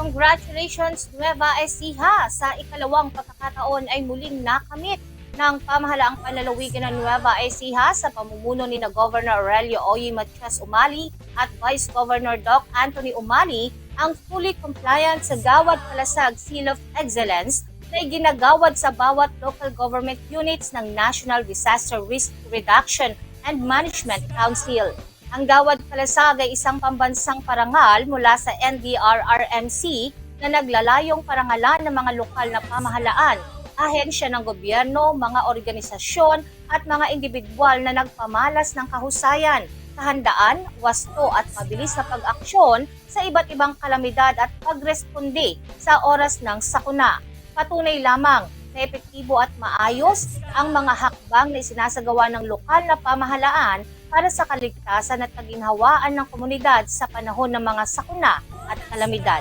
Congratulations Nueva Ecija! Sa ikalawang pagkakataon ay muling nakamit ng pamahalaang panlalawigan ng Nueva Ecija sa pamumuno ni na Governor Aurelio Oye Matias Umali at Vice Governor Doc Anthony Umali ang fully compliant sa Gawad Palasag Seal of Excellence na ginagawad sa bawat local government units ng National Disaster Risk Reduction and Management Council. Ang Gawad Palasag ay isang pambansang parangal mula sa NDRRMC na naglalayong parangalan ng mga lokal na pamahalaan, ahensya ng gobyerno, mga organisasyon at mga individual na nagpamalas ng kahusayan, kahandaan, wasto at mabilis na pag-aksyon sa iba't ibang kalamidad at pagresponde sa oras ng sakuna. Patunay lamang na epektibo at maayos ang mga hakbang na isinasagawa ng lokal na pamahalaan para sa kaligtasan at kaginhawaan ng komunidad sa panahon ng mga sakuna at kalamidad.